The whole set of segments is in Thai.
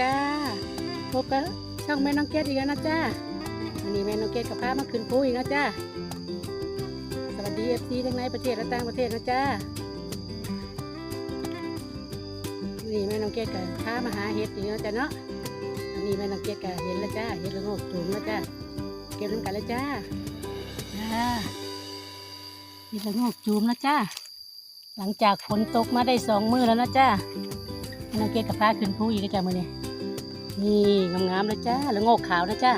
จ้าพบกับช่องแม่น้องเกดอีกแล้วนะจ้าวันนี้แม่น้องเกดกับพามาขึ้นภูอีกนะจ้าสวัสดีเอฟซีทั้งในประเทศและต่างประเทศนะจ้าวันนี้แม่น้องเกดกับพามาหาเห็ดอีกแล้วจ้าเนาะอันนี้แม่น้องเกดกับเห็นแล้วจ้าเห็ดละงกถุงนะจ้าเก็บน้ำกันแล้วจ้าจ้าเห็ดละงกจูมนะจ้าหลังจากฝนตกมาได้สองมื้อแล้วนะจ้าน้องเกดกับพาขึ้นภูอีกแล้วจ้ามื่อนี้ นี่งามๆเลยจ้าแล้วโงกขาวนะจ้า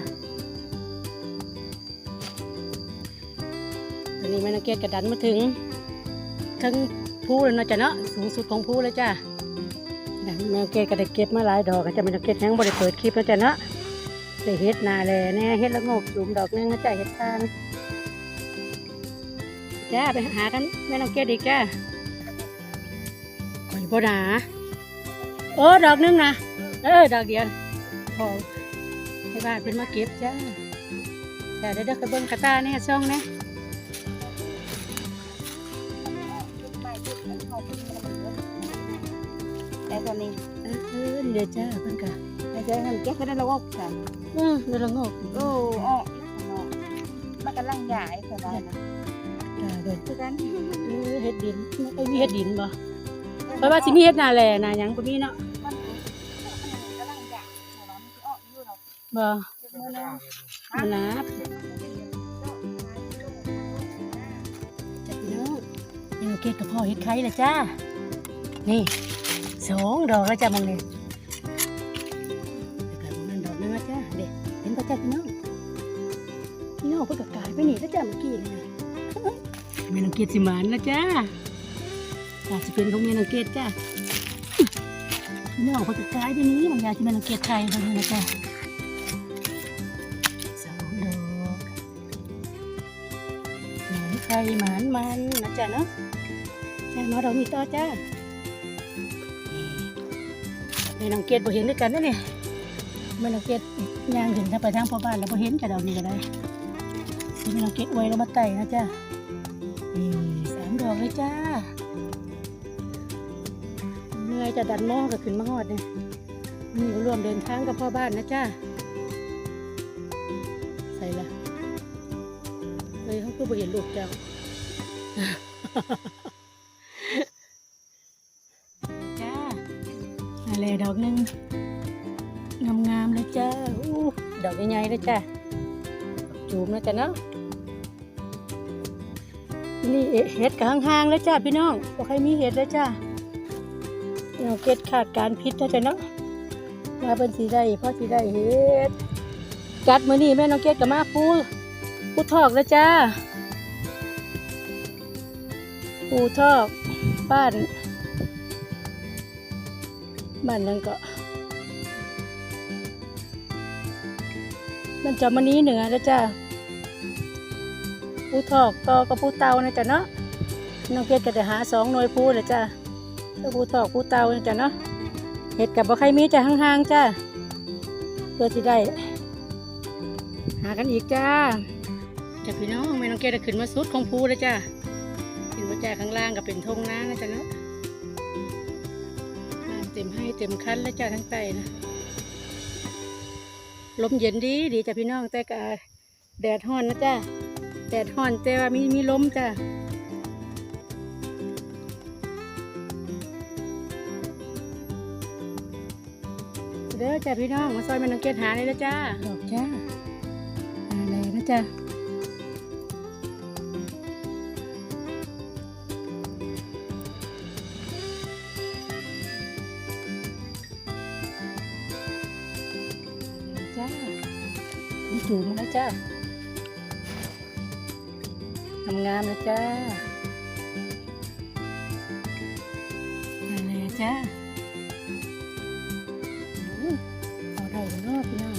ตอนนี้แม่น้องเกดกระดันมาถึงทั้งภูแล้วนะจ้าเนาะสูงสุดของภูแล้วจ้าแม่น้องเกดก็ได้เก็บมาหลายดอกจ้าแม่น้องเกดยังบ่ได้เปิดคลิปนะจ้าเนาะได้เฮ็ดนาแลแน่เฮ็ดแล้วโงกจุ่มดอกหนึงนะจ้าเฮ็ดทานจ้าไปหากันแม่น้องเกดอีกจ้าก่อยบ่หนาโอ้ดอกหนึงนะเออดอกเดียว พอให้บ้านเป็นมาเก็บจ้าจ้าเดี๋ยวเดี๋ยวไปเบิ้งกระตาเนี่ยช่องเนี่ยแต่ตอนนี้เออเดี๋ยวจ้าเพิ่นกะแต่จะหันแกก็ได้ละวอกค่ะเออเดี๋ยวละงอกโอ้ออกมันกำลังใหญ่สบายนะเดี๋ยวคือกันเออเฮ็ดดินไอ้มีเฮ็ดดินบ่เพราะว่าสิมีเฮ็ดนาแลนาหยังบ่มีเนาะ อยู่หรอกบ่เมื่อนั้นมันนะจ้าพี่น้องเราเก็บกับพ่อเฮ็ดไข่ละจ้า นี่สองดอกแล้วจ้ามองนี่เดี๋ยวกันมองนั่นดอกนึงนะจ้าเด็เห็นป่ะจ้าพี่น้องพี่น้องเพิ่งกกายไปนี่แล้วจ้าเมื่อกี้นี่นะแม่นังเกตสิมานนะจ้าอาจจะเป็นของแม่นังเกตจ้าพี่น้องเพิ่งกายไปนี้บางอย่างที่แม่นังเกตไทยตรงนี้นะจ้า หมานไข่หมานมันนะจ้าเนาะจ้ามาดอกนี้ต่อจ้าแม่น้องเกดบ่เห็นด้วยกันนะเนี่ยแม่น้องเกดย่างเห็นถ้าไปทางพ่อบ้านแล้วบ่เห็นกับดอกนี้ก็ได้ที่แม่น้องเกดไว้แล้วมาไต่นะจ้านี่สามดอกเลยจ้าเมื่อยจะดันหม้อก็ขึ้นมาฮอดเนี่ยนี่ก็ร่วมเดินทางกับพ่อบ้านนะจ้า เลยเขาก็บ่เห็นลูกเจ้าจ้าอะไรดอกหนึงงามๆเลยจ้าอู้ดอกใหญ่ๆเลยจ้าจูมนะจ้ะเนาะนี่เห็ดกลางห้างๆเลยจ้าพี่น้องบ่ใครมีเห็ดเลยจ้าเราเก็ดขาดการพิษนะจ้ะเนาะมาเป็นสีได้พ่อสีได้เห็ดจัดมือนี่แม่น้องเกดกับมาปูปูทอกแล้วจ้า ปูทอกบ้าน บ้านนั้นก็มันจะมานี้เหนือแล้วจ้าผู้ทอกต่อกับผู้เตานะจ๊ะเนาะน้องเกดก็จะหาสองหน่วยผู้เลยจ้าก็ผู้ทอกผู้เตานะจ๊ะเนาะเห็ดกับบ่ใครมีจ้ะห่างๆจ้าเพื่อที่ได้ หากันอีกจ้าจ้าพี่น้องแม่น้องเกดขึ้นมาสุดของผู้เลยจ้า ขึ้นมาจากข้างล่างก็เป็นทงน้ำนะจ๊ะเนาะน้ำเต็มให้เต็มคันแล้วจ้าทั้งไตนะลมเย็นดีดีจ้ะพี่น้องแต่ก็แดดฮ้อนนะจ้าแดดฮ้อนแต่ว่ามีมีลมจ้าเด้อจ้าพี่น้องมาซอยแมันนังเกตหาเลยนะจ้าดอกจ้าอะไรนะจ้าจ้า มีจูมาแล้วจ้างามๆนะจ้าอะไรจ้าอืมเอาได้กันเนาะพี่น้อง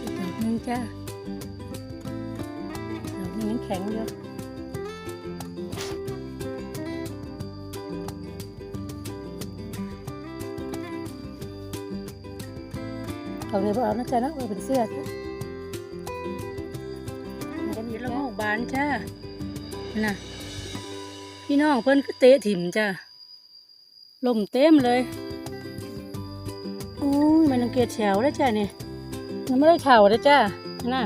อีกดอกหนึงจ้าดอกนี้ยังแข็งอยู่ เอาเลยบ่เอานะจ๊ะนะเอาเป็นเสื้อจ้ะมันก็มีละโงกบานจ้าน่ะพี่น้องเพิ่นก็เตะถิ่มจ้าลมเต็มเลยองเกดแถวแล้วจ้านี่ยังไม่ได้เข่าแล้วจ้าน่ะ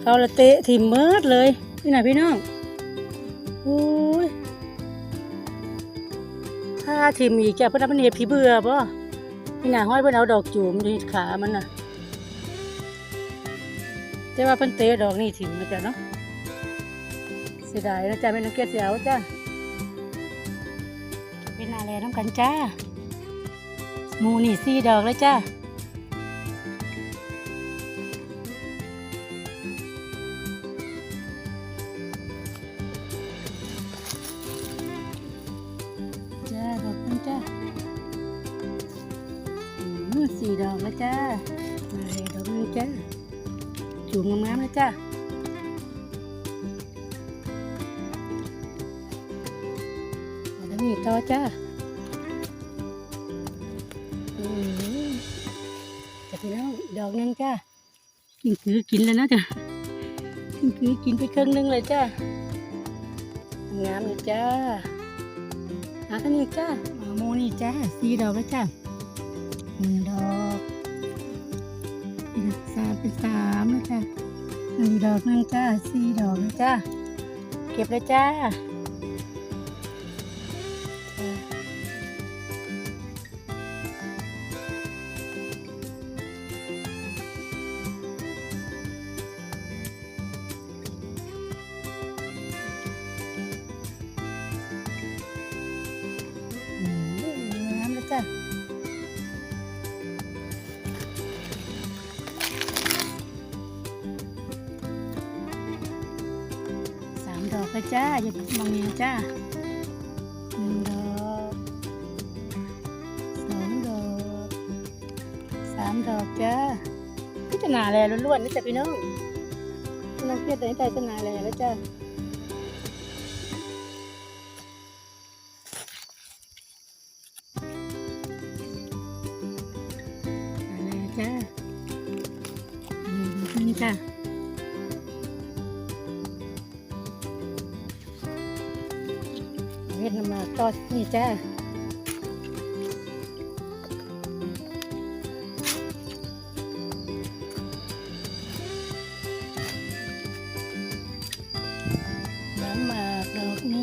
เขาละเตะถิ่มเมิดเลยนี่น่ะพี่น้องโอ้ยถ้าถิ่มอีกจ้าเพื่อนมันเห็ดผีเบื่อป่ะ นี่น่ะห้อยเพื่อนเอาดอกจูมดีขามันน่ะแต่ว่าเพิ่นเตะดอกนี่ถิ่มนะจ๊ะเนาะเสียดายนะจ๊ะไม่น้องเกดแถวจ้าเป็นอะไรน้ำกันจ้ามูนี่สี่ดอกแล้วจ้า สี่ดอกแล้วจ้ามาเลยดอกนึงจ้าจูงงามๆแล้วจ้าแล้วนี่ต่อจ้าอืมแต่พี่น้องดอกหนึงจ้ากินคือกินแล้วนะจ้ะกินคือกินไปครึ่งหนึงเลยจ้างามเลยจ้าหากันนี่จ้ามาโมนี่จ้าสี่ดอกแล้วจ้า หนึ่งดอกอีกสามเป็นสามแล้วจ้าหนึ่งดอกหนึงจ้าสี่ดอกแล้วจ้าเก็บเลยจ้าจ้าอืมงามเลยจ้ะ จ้าอย่ามองเนี้จ้าหนึ่งดอกสองดอกสามดอกจ้าพิจารณาแลล้วนๆนี่จ้ะพี่น้องพี่น้องเพียรแต่ใจพิจารณาแลแล้วจ้าอะไรจ้านนี้จ้า ต่อนี่จ้าน้ำหมากดอกหนึ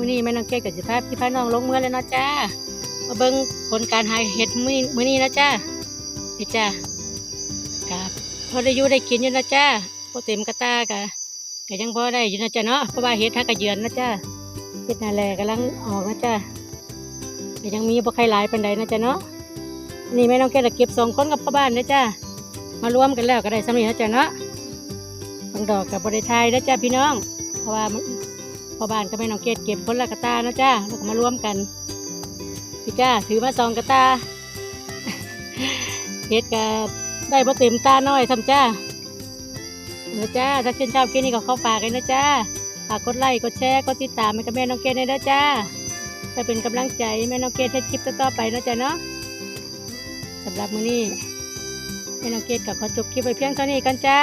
มื้อนี้แม่น้องเกดกับสิพาพี่พาน้องลงเมื่อแล้วเนาะจ้า มาเบิ่งผลการหาเห็ดมื้อนี้มื้อนี้นะจ้านี่จ้ากับพอได้อยู่ได้กินอยู่นะจ้าพอเต็มกระตากะก็ยังพอได้อยู่นะจ้าเนาะเพราะว่าเห็ดทักกระเยือนนะจ้าเห็ดนาแลกำลังออกนะจ้าแต่ยังมีบ่ใครหลายปานใดนะจ้าเนาะนี่แม่น้องเกดก็เก็บสองคนกับพ่อบ้านนะจ้ามารวมกันแล้วก็ได้สำเร็จนะจ้าเนาะบางดอกกับบริทยนะจ้าพี่น้อง เพราะว่า พ่อบ้านก็ไม่น้องเกดเก็บคนละกระตานะจ้าแล้วก็มารวมกัน พี่จ้าถือมาสองกระตาเฮ็ดก็ได้พอเต็มตาน้อยทำจ้าเออจ้าถ้าชื่นชอบคลิปนี้ก็เข้าฝากกันนะจ้าฝากกดไลค์กดแชร์กดติดตามให้กับแม่น้องเกดด้วยนะจ้าเพื่อเป็นกำลังใจแม่น้องเกดให้คลิปต่อๆไปนะจ้าเนาะสำหรับมื้อนี้แม่น้องเกดก็ขอจบคลิปไปเพียงเท่านี้กันจ้า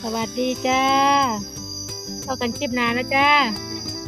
สวัสดีจ้า เจอกันคลิปหน้านะจ้า